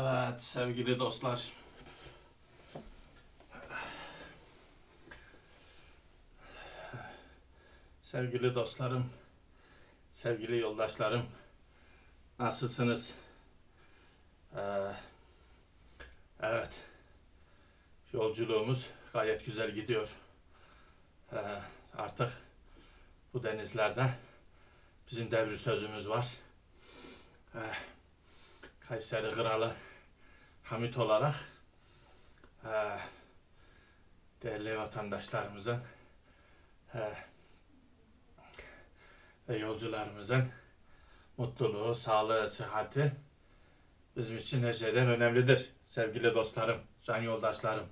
Evet sevgili dostlar. Sevgili dostlarım, sevgili yoldaşlarım, nasılsınız? Ee, evet, yolculuğumuz gayet güzel gidiyor. Ee, artık bu denizlerde bizim devri sözümüz var. Ee, Kayseri Kralı Hamit olarak eee, değerli vatandaşlarımızın eee, ve yolcularımızın mutluluğu, sağlığı, sıhhati bizim için her şeyden önemlidir. Sevgili dostlarım, can yoldaşlarım,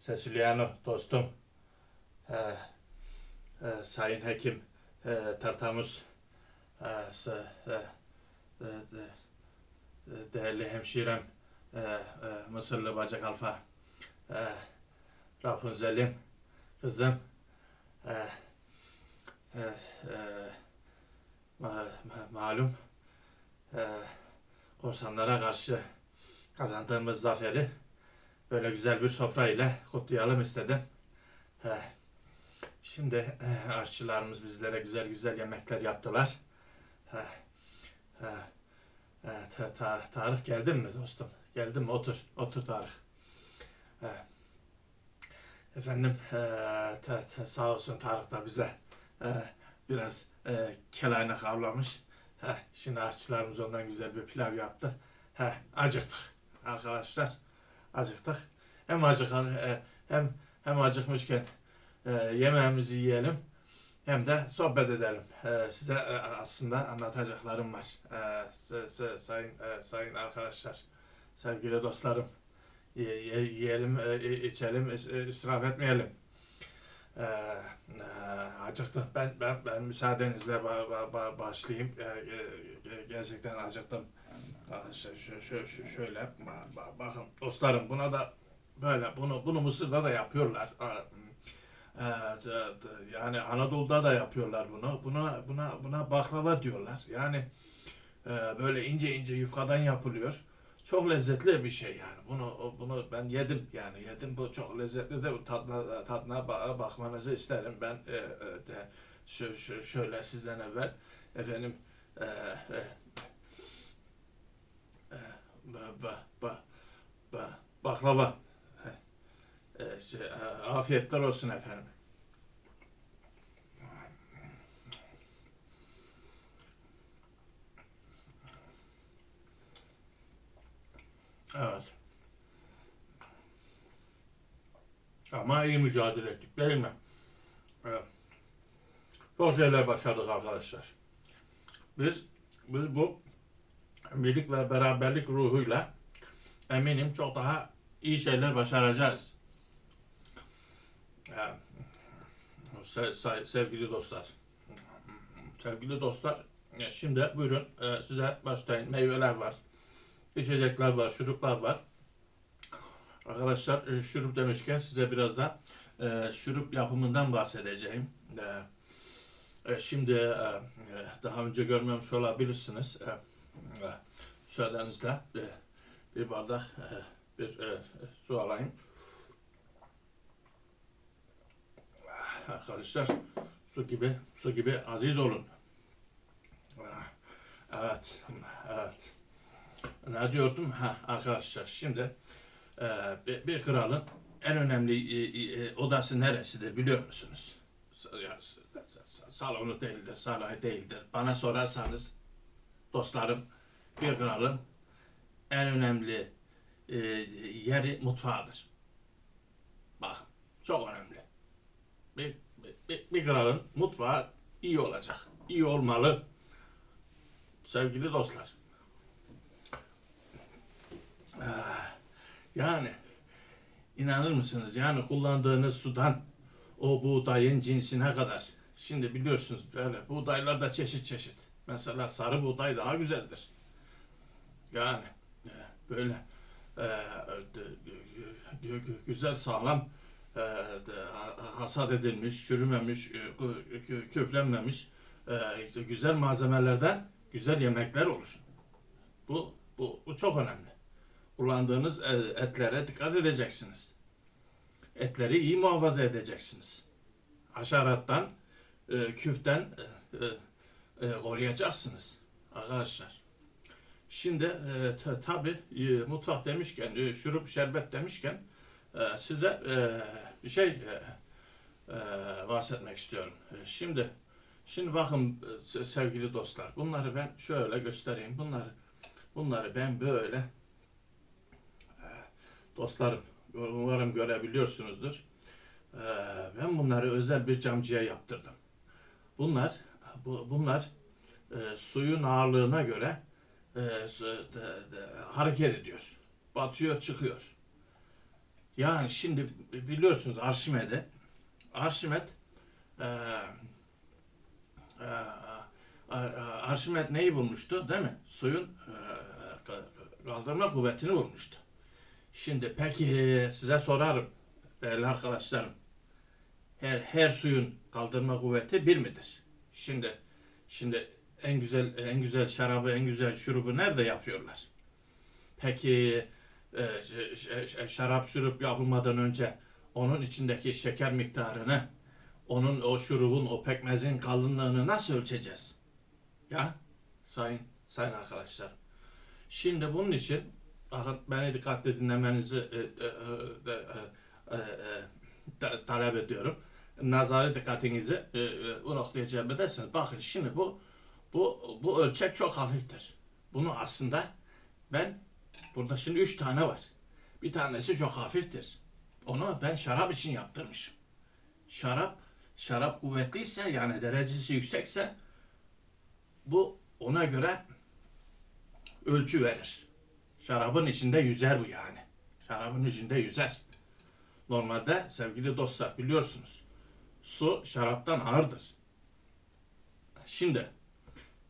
Ceciliano dostum, eee, eee, Sayın Hekim, eee, Tartamus, s- eee, eee, eee, değerli hemşirem e, e, Mısırlı Bacak Alfa e, Rapunzel'im kızım e, e, e, ma- malum korsanlara karşı kazandığımız zaferi böyle güzel bir sofra ile kutlayalım istedim. Şimdi e, aşçılarımız bizlere güzel güzel yemekler yaptılar. E, e, Evet, ta, ta, Tarık geldin mi dostum? Geldin mi? Otur, otur Tarık. Efendim, eee, ta- ta- sağ olsun Tarık da bize eee, biraz eee kelayına kavlamış. Heh, şimdi aşçılarımız ondan güzel bir pilav yaptı. Heh, acıktık arkadaşlar. Acıktık. Hem acık hem hem acıkmışken eee, yemeğimizi yiyelim. Hem de sohbet edelim. Ee, size e, aslında anlatacaklarım var. Ee, sayın e, sayın arkadaşlar, sevgili dostlarım, ye- ye- yiyelim, e, içelim, is- israf etmeyelim. Ee, acıktım. Ben ben ben müsaadenizle ba- ba- ba- başlayayım. Gerçekten acıktım. Şöyle ba- ba- bakın dostlarım buna da böyle bunu bunu Mısır'da da yapıyorlar. Yani Anadolu'da da yapıyorlar bunu. Buna buna buna baklava diyorlar. Yani e, böyle ince ince yufkadan yapılıyor. Çok lezzetli bir şey yani. Bunu bunu ben yedim yani yedim. Bu çok lezzetli de tadına tadına ba- bakmanızı isterim. Ben e, e, de şu, şu, şöyle sizden evvel efendim e, e, e, ba, ba, ba, ba- baklava afiyetler olsun efendim. Evet. Ama iyi mücadele ettik değil mi? Evet. Çok şeyler başardık arkadaşlar. Biz biz bu birlik ve beraberlik ruhuyla eminim çok daha iyi şeyler başaracağız. Se- se- sevgili dostlar. Sevgili dostlar, e, şimdi buyurun e, size başlayın. Meyveler var, içecekler var, şuruplar var. Arkadaşlar e, şurup demişken size biraz da şurup yapımından bahsedeceğim. Şimdi daha önce görmemiş olabilirsiniz. E, müsaadenizle e, bir bardak e, bir su alayım. Arkadaşlar su gibi su gibi aziz olun. Evet, evet. Ne diyordum? Ha, arkadaşlar şimdi e, bir, kralın en önemli e, e, odası neresidir biliyor musunuz? Salonu değildir, sarayı değildir. Bana sorarsanız dostlarım bir kralın en önemli e, yeri mutfağıdır. Bakın çok önemli. Bir, bir, bir, kralın mutfağı iyi olacak. iyi olmalı. Sevgili dostlar. Ah, Yani inanır mısınız? Yani kullandığınız sudan o buğdayın cinsine kadar. Şimdi biliyorsunuz böyle buğdaylar da çeşit çeşit. Mesela sarı buğday daha güzeldir. Yani e, böyle e, güzel sağlam e, hasat edilmiş, çürümemiş, e, küflenmemiş e, güzel malzemelerden güzel yemekler olur. Bu, bu, bu çok önemli. kullandığınız e, etlere dikkat edeceksiniz. Etleri iyi muhafaza edeceksiniz. Haşerattan, e, küften e, e, e, koruyacaksınız arkadaşlar. Şimdi e, ta, tabi e, mutfak demişken, e, şurup şerbet demişken e, size bir şey e, e, bahsetmek istiyorum. E, şimdi şimdi bakın e, se- sevgili dostlar, bunları ben şöyle göstereyim. Bunları bunları ben böyle dostlarım umarım görebiliyorsunuzdur. Ben bunları özel bir camcıya yaptırdım. Bunlar bu, bunlar e, suyun ağırlığına göre e, su- de- de- hareket ediyor. Batıyor, çıkıyor. Yani şimdi biliyorsunuz Arşimed'i. Arşimed e, e, e, Arşimed neyi bulmuştu değil mi? Suyun e, ka- kaldırma kuvvetini bulmuştu. Şimdi peki size sorarım değerli arkadaşlarım. Her, her suyun kaldırma kuvveti bir midir? Şimdi şimdi en güzel en güzel şarabı, en güzel şurubu nerede yapıyorlar? Peki e, şarap şurup yapılmadan önce onun içindeki şeker miktarını, onun o şurubun, o pekmezin kalınlığını nasıl ölçeceğiz? Ya sayın sayın arkadaşlar. Şimdi bunun için beni dikkatli dinlemenizi e, e, talep ediyorum. Nazari dikkatinizi e, e, bu noktaya celp ederseniz bakın şimdi bu bu bu ölçek çok hafiftir. Bunu aslında ben burada şimdi üç tane var. Bir tanesi çok hafiftir. Onu ben şarap için yaptırmışım. Şarap şarap kuvvetliyse yani derecesi yüksekse bu ona göre ölçü verir. Şarabın içinde yüzer bu yani. Şarabın içinde yüzer. Normalde sevgili dostlar biliyorsunuz su şaraptan ağırdır. Şimdi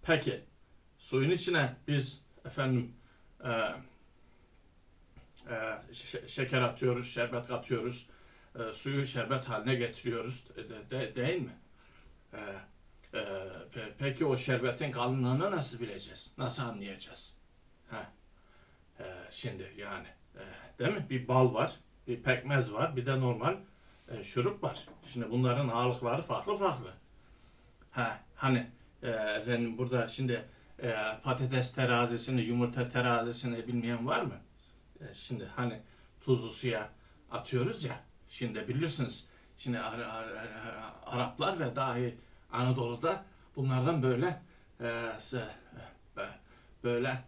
peki suyun içine biz efendim e, şeker atıyoruz, şerbet katıyoruz, e, suyu şerbet haline getiriyoruz de, de- değil mi? E, e, pe- peki o şerbetin kalınlığını nasıl bileceğiz? Nasıl anlayacağız? Ha. E, şimdi yani e, değil mi? Bir bal var, bir pekmez var, bir de normal e, şurup var. Şimdi bunların ağırlıkları farklı farklı. Ha, hani e, efendim burada şimdi e, patates terazisini, yumurta terazisini bilmeyen var mı? E, şimdi hani tuzlu suya atıyoruz ya. Şimdi bilirsiniz. Şimdi Ar- Ar- Araplar ve dahi Anadolu'da bunlardan böyle e, e, böyle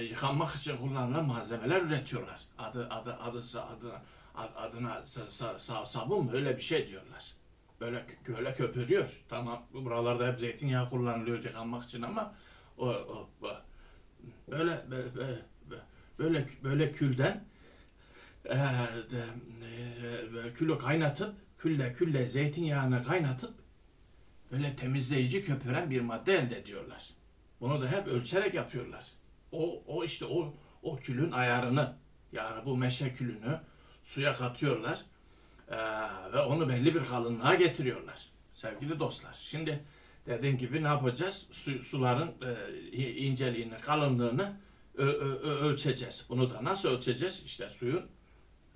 yıkanmak için kullanılan malzemeler üretiyorlar. Adı adı adı adı ad- adına sa- sabun mu öyle bir şey diyorlar. Böyle böyle köpürüyor. Tamam buralarda hep zeytinyağı kullanılıyor yıkanmak için ama o, o, o böyle böyle böyle böyle, böyle külden e, de, e, böyle külü kaynatıp külle külle zeytinyağını kaynatıp böyle temizleyici köpüren bir madde elde ediyorlar. Bunu da hep ölçerek yapıyorlar. O, o işte o, o külün ayarını yani bu meşe külünü suya katıyorlar Ee, ve onu belli bir kalınlığa getiriyorlar. Sevgili dostlar. Şimdi dediğim gibi ne yapacağız? Su, suların e, inceliğini, kalınlığını ölçeceğiz. Bunu da nasıl ölçeceğiz? İşte suyun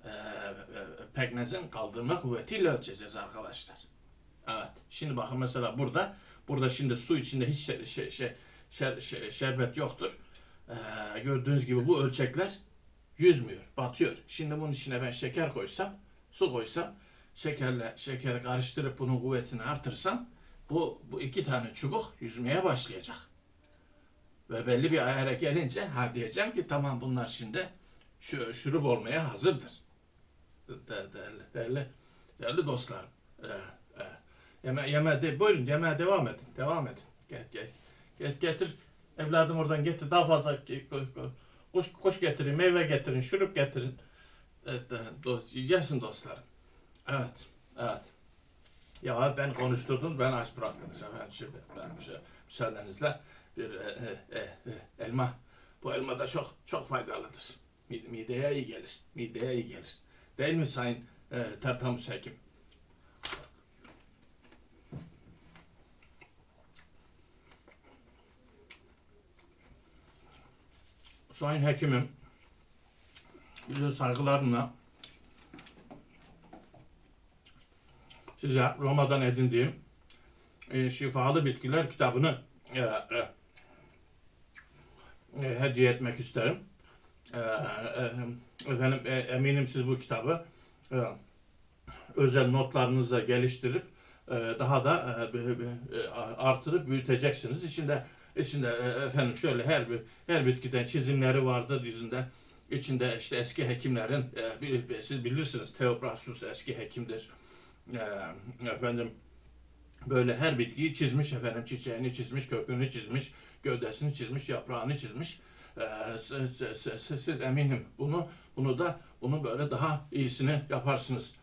e, e, pekmezin kaldırma kuvvetiyle ölçeceğiz arkadaşlar. Evet. Şimdi bakın mesela burada burada şimdi su içinde hiç şey, şey, şey, şer- şer- şerbet yoktur. Ee, gördüğünüz gibi bu ölçekler yüzmüyor, batıyor. Şimdi bunun içine ben şeker koysam, su koysam, şekerle şekeri karıştırıp bunun kuvvetini artırsam bu bu iki tane çubuk yüzmeye başlayacak. Ve belli bir ayara gelince ha diyeceğim ki tamam bunlar şimdi şu şurup olmaya hazırdır. De- Değerli, değerli, değerli dostlarım. Ee, e, yeme, yeme de, buyurun yemeğe devam edin. Devam edin. Gel, gel. Get, getir. Evladım oradan getir. Daha fazla kuş, kuş getirin, meyve getirin, şurup getirin. Evet, e, do, yesin dostlarım. Evet, evet. Ya ben konuşturdunuz, ben aç bıraktınız. Ben şimdi, ben müsaadenizle bir e, e, e, e, elma. Bu elma da çok çok faydalıdır. Mide- Mideye iyi gelir. Mideye iyi gelir. Değil mi Sayın e, Tertamus Hekim? Sayın Hekimim, Güzel saygılarımla size Roma'dan edindiğim e, Şifalı Bitkiler kitabını e, e, e, hediye etmek isterim. E, e, efendim eminim siz bu kitabı özel notlarınıza geliştirip daha da e, artırıp büyüteceksiniz. İçinde içinde efendim şöyle her bir her bitkiden çizimleri vardır yüzünde. İçinde işte eski hekimlerin siz bilirsiniz Theophrastus eski hekimdir. Efendim böyle her bitkiyi çizmiş efendim çiçeğini çizmiş, kökünü çizmiş, gövdesini çizmiş, yaprağını çizmiş. E, siz, siz- siz- siz eminim bunu bunu da bunu böyle daha iyisini yaparsınız.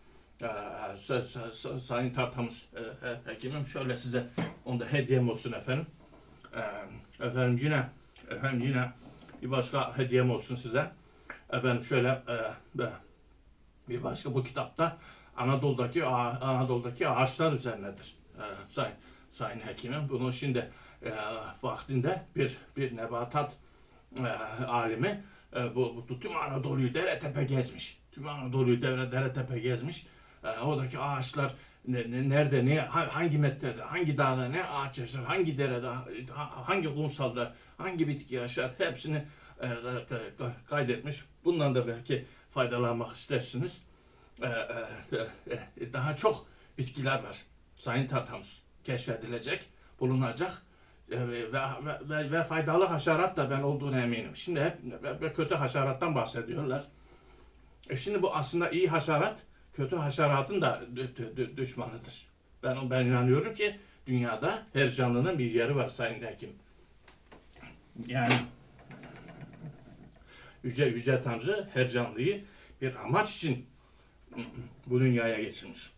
Ee, sa- sa- sa- Sayın Tartamız e, e, hekimim şöyle size onu da hediyem olsun efendim. Ee, efendim yine efendim yine bir başka hediyem olsun size. Efendim şöyle e, bir başka bu kitapta Anadolu'daki Anadolu'daki ağaçlar üzerinedir. Ee, sayın sayın hekimim bunu şimdi e, vaktinde bir bir nebatat e, alimi e, bu, bu tüm Anadolu'yu dere tepe gezmiş. Tüm Anadolu'yu dere, dere tepe gezmiş. E, oradaki ağaçlar ne, ne- nerede, ne, ha- hangi metrede, hangi dağda ne ağaç yaşar, hangi derede, ha- hangi kumsalda, hangi bitki yaşar hepsini e, ka- ka- kaydetmiş. Bundan da belki faydalanmak istersiniz. E, e, e, daha çok bitkiler var. Sayın Tatamız keşfedilecek, bulunacak e, ve, ve, ve, ve faydalı haşerat da ben olduğuna eminim. Şimdi hep hep kötü haşerattan bahsediyorlar. E şimdi bu aslında iyi haşerat kötü haşeratın da dü- dü- dü- düşmanıdır. Ben ben inanıyorum ki dünyada her canlının bir yeri var Sayın Hekim. Yani yüce yüce Tanrı her canlıyı bir amaç için bu dünyaya getirmiş.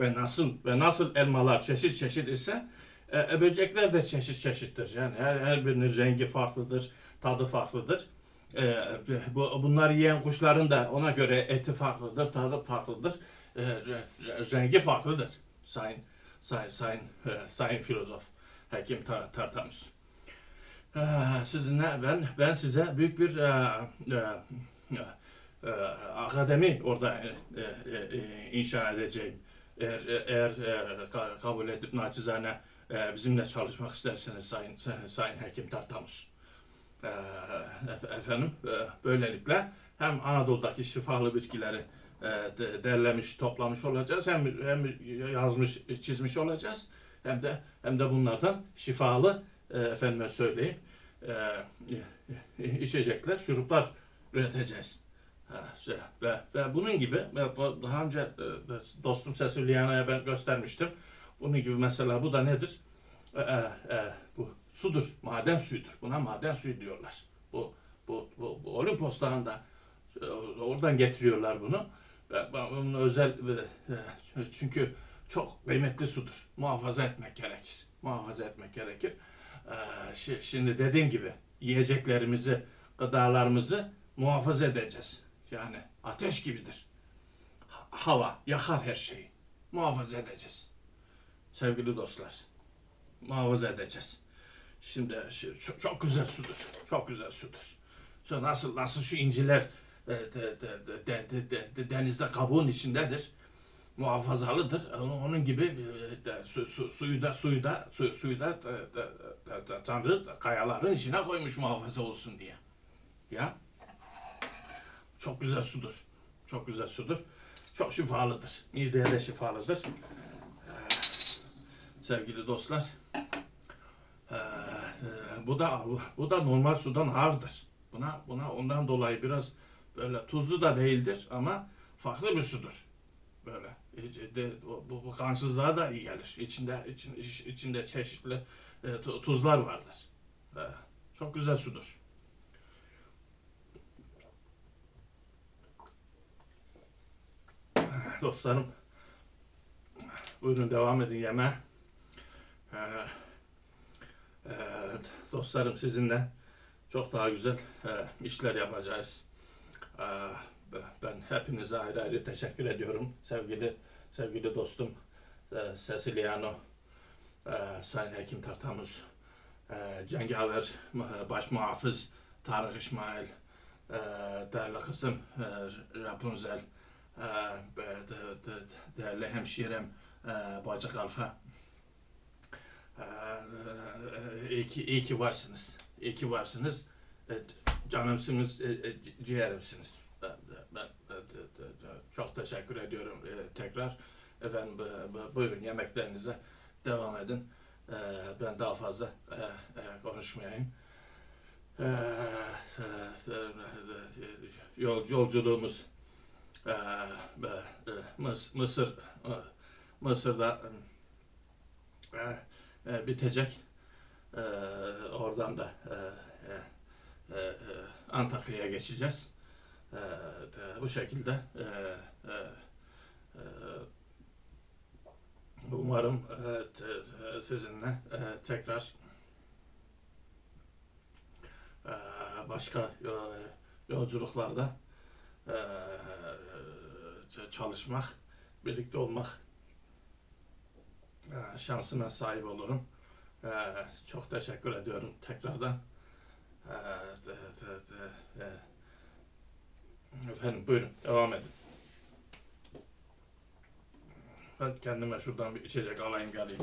Ve nasıl ve nasıl elmalar çeşit çeşit ise e, e, böcekler de çeşit çeşittir. Yani her, her birinin rengi farklıdır, tadı farklıdır. E, bu, bunları yiyen kuşların da ona göre eti farklıdır, tadı farklıdır, e, re- re- rengi farklıdır. Sayın sayın sayın e, sayın filozof Hekim Tar Tartamus. E, sizinle ben ben size büyük bir e, e, e, akademi orada e, e, e, inşa edeceğim. Eğer eğer e, ka- kabul edip naçizane e, bizimle çalışmak isterseniz Sayın Sayın Hekim Tartamus. E, efe- efendim e, böylelikle hem Anadolu'daki şifalı bitkileri e, de- derlemiş, toplamış olacağız. Hem hem yazmış, çizmiş olacağız. Hem de hem de bunlardan şifalı e, efendime söyleyeyim e, içecekler, şuruplar üreteceğiz. Şey, ve, ve bunun gibi daha önce e, dostum Ceciliana'ya ben göstermiştim. Bunun gibi mesela bu da nedir? E, e, e, bu sudur, maden suyudur. Buna maden suyu diyorlar. Bu bu bu, bu Olimpos Dağı'nda e, oradan getiriyorlar bunu. Ben, ben özel e, e, çünkü çok kıymetli sudur. Muhafaza etmek gerekir. Muhafaza etmek gerekir. E, şi- şimdi dediğim gibi yiyeceklerimizi, gıdalarımızı muhafaza edeceğiz. Yani ateş gibidir. Ha- Hava yakar her şeyi. Muhafaza edeceğiz. Sevgili dostlar. Muhafaza edeceğiz. Şimdi çok, çok güzel sudur. Çok güzel sudur. Şu nasıl nasıl şu inciler e, de, de, de, de, de, de- de- denizde kabuğun içindedir. Muhafazalıdır. Onun, gibi e, de, su, su, suyu da suyu da su, suyu da de, de, de, de, Tanrı kayaların içine koymuş muhafaza olsun diye. Ya çok güzel sudur. Çok güzel sudur. Çok şifalıdır. Mideye de şifalıdır. Ee, sevgili dostlar. ee, e, bu da bu, da normal sudan ağırdır. Buna buna ondan dolayı biraz böyle tuzlu da değildir ama farklı bir sudur. Böyle de, bu, bu kansızlığa da iyi gelir. İçinde için, iç- içinde çeşitli e, tu- tuzlar vardır. Ee, çok güzel sudur. Dostlarım buyurun devam edin yeme. Ee, e, dostlarım sizinle çok daha güzel e, işler yapacağız. Ee, be- ben hepinize ayrı ayrı teşekkür ediyorum. Sevgili sevgili dostum e, Ceciliano, e, Sayın Hekim Tartamus, e, Cengaver, Baş Muhafız Tarık İsmail, değerli kızım Rapunzel, değerli hemşirem Bacık Alfa. E, e, iyi, ki, iyi ki varsınız. İyi ki varsınız. Canımsınız, ciğerimsiniz. Çok teşekkür ediyorum tekrar. Efendim bu- bu- buyurun yemeklerinize devam edin. Ben daha fazla konuşmayayım. Yol, yolculuğumuz Mıs- Mısır e, Mısır'da e, e, bitecek. Oradan da e, Antakya'ya geçeceğiz. Bu şekilde umarım sizinle tekrar başka yo- yolculuklarda e, çalışmak, birlikte olmak e, şansına sahip olurum. E, çok teşekkür ediyorum tekrardan. E, Efendim buyurun devam edin. Ben kendime şuradan bir içecek alayım geleyim.